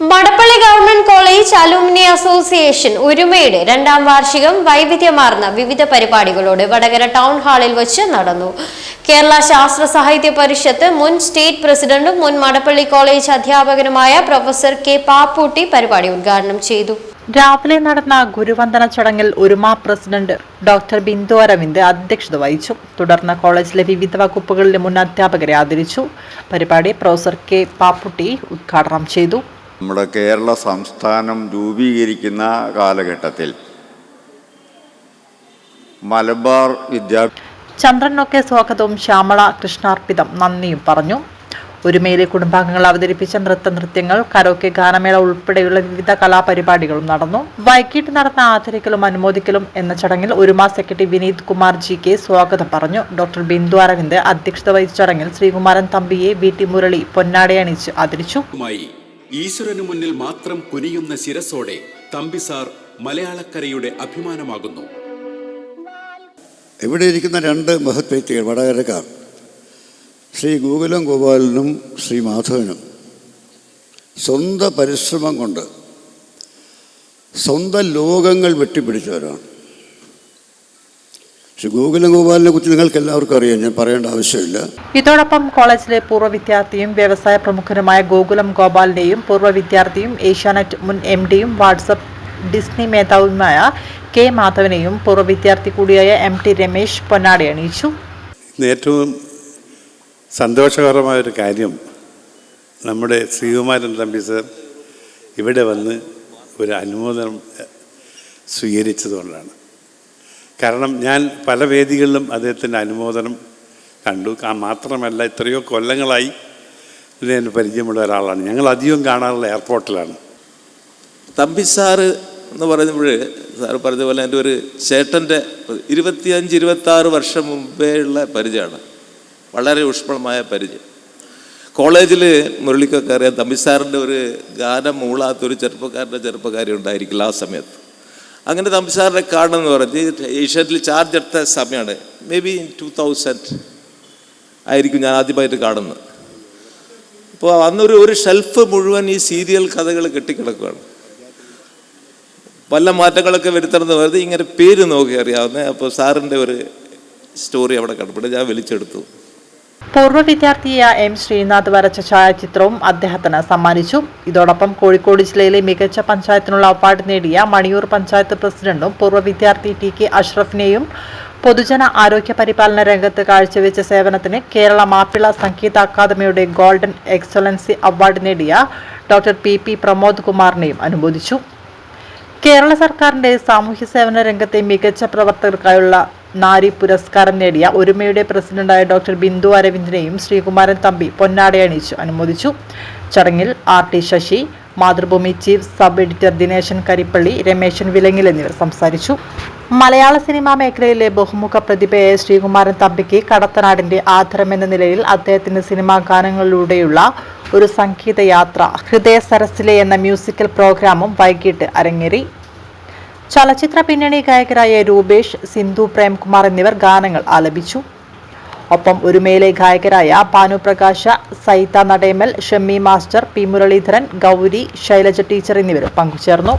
Madappally government college alumni association ഒരുമയുടെ രണ്ടാം വാർഷികം വൈവിധ്യമാർന്ന വിവിധ പരിപാടികളോടെ വടകര ടൗൺ ഹാളിൽ വെച്ച് നടന്നു. കേരള ശാസ്ത്ര സാഹിത്യ പരിഷത്ത് മുൻ സ്റ്റേറ്റ് പ്രസിഡന്റും മുൻ മടപ്പള്ളി കോളേജ് അധ്യാപകനുമായ പ്രൊഫസർ കെ പാപ്പൂട്ടി പരിപാടി ഉദ്ഘാടനം ചെയ്തു. രാവിലെ നടന്ന ഗുരുവന്ദന ചടങ്ങിൽ ഒരുമ പ്രസിഡന്റ് ഡോക്ടർ ബിന്ദു അരവിന്ദ് അധ്യക്ഷത വഹിച്ചു. തുടർന്ന് കോളേജിലെ വിവിധ വകുപ്പുകളിലെ മുൻ അധ്യാപകരെ ആദരിച്ചു. പരിപാടി പ്രൊഫസർ കെ പാപ്പുട്ടി ഉദ്ഘാടനം ചെയ്തു. നമ്മുടെ കേരള സംസ്ഥാനം രൂപീകരിക്കുന്ന കാലഘട്ടത്തിൽ മലബാർ വിദ്യാ ചന്ദ്രനൊക്കെ സ്വാഗതവും ശ്യാമള കൃഷ്ണാർപ്പിതം. നന്ദിയും പറഞ്ഞു. ഒരുമയിലെ കുടുംബാംഗങ്ങൾ അവതരിപ്പിച്ച നൃത്ത നൃത്യങ്ങൾ കരോക്കെ ഗാനമേള ഉൾപ്പെടെയുള്ള വിവിധ കലാപരിപാടികളും നടന്നു. വൈകിട്ട് നടന്ന ആദരിക്കലും അനുമോദിക്കലും എന്ന ചടങ്ങിൽ Oruma secretary Vineeth Kumar G K സ്വാഗതം പറഞ്ഞു. ഡോക്ടർ ബിന്ദു അരവിന്ദ് അധ്യക്ഷത വഹിച്ച ചടങ്ങിൽ ശ്രീകുമാരൻ തമ്പിയെ വി ടി മുരളി പൊന്നാടയണിച്ച് ആദരിച്ചു. ഈശ്വരനു മുന്നിൽ മാത്രം കുനിയുന്ന ശിരസോടെ തമ്പിസാർ മലയാളക്കരയുടെ അഭിമാനമാകുന്നു. ഇവിടെ ഇരിക്കുന്ന രണ്ട് മഹത് വ്യക്തികൾ വടകരക്കാർ. ശ്രീ ഗോകുലം ഗോപാലനും ശ്രീ മാധവനും. സ്വന്തം പരിശ്രമം കൊണ്ട് സ്വന്തം ലോകങ്ങൾ വെട്ടിപ്പിടിച്ചവരാണ്. ശ്രീ ഗോകുലം ഗോപാലിനെ കുറിച്ച് നിങ്ങൾക്ക് എല്ലാവർക്കും അറിയാം. ഞാൻ പറയേണ്ട ആവശ്യമില്ല. ഇതോടൊപ്പം കോളേജിലെ പൂർവ വിദ്യാർത്ഥിയും വ്യവസായ പ്രമുഖനുമായ ഗോകുലം ഗോപാലിന്റെയും പൂർവ വിദ്യാർത്ഥിയും ഏഷ്യാനെറ്റ് മുൻ എം ഡിയും വാട്സപ്പ് ഡിസ്നി മേധാവിയുമായ കെ മാധവനെയും പൂർവ വിദ്യാർത്ഥി കൂടിയായ എം ടി രമേശ് പൊന്നാടി അണിയിച്ചു ഏറ്റവും ഏറ്റവും സന്തോഷകരമായൊരു കാര്യം നമ്മുടെ ശ്രീകുമാരൻ തമ്പി സർ ഇവിടെ വന്ന് ഒരു അനുമോദനം സ്വീകരിച്ചതുകൊണ്ടാണ്. കാരണം ഞാൻ പല വേദികളിലും അദ്ദേഹത്തിന്റെ അനുമോദനം കണ്ടു. മാത്രമല്ല എത്രയോ കൊല്ലങ്ങളായി എന്നെ പരിചയമുള്ള ഒരാളാണ്. ഞങ്ങൾ അധികം കാണാറുള്ള എയർപോർട്ടിലാണ്. തമ്പി സാറ് എന്ന് പറയുമ്പോൾ സാറ് പറഞ്ഞതുപോലെ എന്റെ ഒരു ചേട്ടന്റെ ഇരുപത്തിയഞ്ച് ഇരുപത്താറ് വർഷം മുമ്പേ ഉള്ള പരിചയമാണ്. വളരെ ഊഷ്മളമായ പരിചയം. കോളേജിൽ മുരളിക്കൊക്കെ അറിയാം തമ്പി സാറിന്റെ ഒരു ഗാനം മൂളാത്തൊരു ചെറുപ്പക്കാരന്റെ ചെറുപ്പക്കാരി ഉണ്ടായിരിക്കില്ല ആ സമയത്ത്. അങ്ങനെ തമ്പിസാറിന്റെ സാറിനെ കാണണമെന്ന് പറഞ്ഞ് ഏഷ്യത്തിൽ ചാർജ് എടുത്ത സമയമാണ്. Maybe in two thousand ആയിരിക്കും ഞാൻ ആദ്യമായിട്ട് കാണുന്നത്. അപ്പോൾ അന്നൊരു ഒരു ഷെൽഫ് മുഴുവൻ ഈ സീരിയൽ കഥകൾ കെട്ടിക്കിടക്കുകയാണ് പല മാറ്റങ്ങളൊക്കെ വരുത്തണമെന്ന് വെറുതെ ഇങ്ങനെ പേര് നോക്കി അറിയാവുന്ന അപ്പോൾ സാറിന്റെ ഒരു സ്റ്റോറി അവിടെ കണ്ടപ്പോൾ ഞാൻ വലിച്ചെടുത്തു പൂർവ വിദ്യാർത്ഥിയായ എം ശ്രീനാഥ് വരച്ച ഛായാചിത്രവും അദ്ദേഹത്തിന് സമ്മാനിച്ചു. ഇതോടൊപ്പം കോഴിക്കോട് ജില്ലയിലെ മികച്ച പഞ്ചായത്തിനുള്ള അവാർഡ് നേടിയ മണിയൂർ പഞ്ചായത്ത് പ്രസിഡന്റും പൂർവ വിദ്യാർത്ഥി ടി കെ അഷ്റഫിനെയും പൊതുജന ആരോഗ്യ പരിപാലന രംഗത്ത് കാഴ്ചവെച്ച സേവനത്തിന് കേരള മാപ്പിള സംഗീത അക്കാദമിയുടെ ഗോൾഡൻ എക്സലൻസി അവാർഡ് നേടിയ ഡോക്ടർ പി പി പ്രമോദ് കുമാറിനെയും അനുമോദിച്ചു. കേരള സർക്കാരിന്റെ സാമൂഹ്യ സേവന രംഗത്തെ മികച്ച പ്രവർത്തകർക്കായുള്ള നാരി പുരസ്കാരം നേടിയ ഒരുമയുടെ പ്രസിഡന്റായ ഡോക്ടർ ബിന്ദു അരവിന്ദിനെയും ശ്രീകുമാരൻ തമ്പി പൊന്നാടയണിച്ചു അനുമോദിച്ചു. ചടങ്ങിൽ R T Sasi Mathrubhumi chief sub editor Dineshan Karippally Rameshan Vilangil എന്നിവർ സംസാരിച്ചു. മലയാള സിനിമാ മേഖലയിലെ ബഹുമുഖ പ്രതിഭയായ ശ്രീകുമാരൻ തമ്പിക്ക് കടത്തനാടിന്റെ ആധാരമെന്ന നിലയിൽ അദ്ദേഹത്തിന്റെ സിനിമാ ഗാനങ്ങളിലൂടെയുള്ള ഒരു സംഗീത യാത്ര ഹൃദയ സരസിലെ എന്ന മ്യൂസിക്കൽ പ്രോഗ്രാമും വൈകിട്ട് അരങ്ങേറി. ചലച്ചിത്ര പിന്നണി ഗായകരായ രൂപേഷ് സിന്ധു പ്രേംകുമാർ എന്നിവർ ഗാനങ്ങൾ ആലപിച്ചു. ഒപ്പം ഒരുമയിലെ ഗായകരായ Bhanuprakash Saitha Nademal Shammi master P Muraleedharan Gauri Shailaja teacher എന്നിവർ പങ്കുചേർന്നു.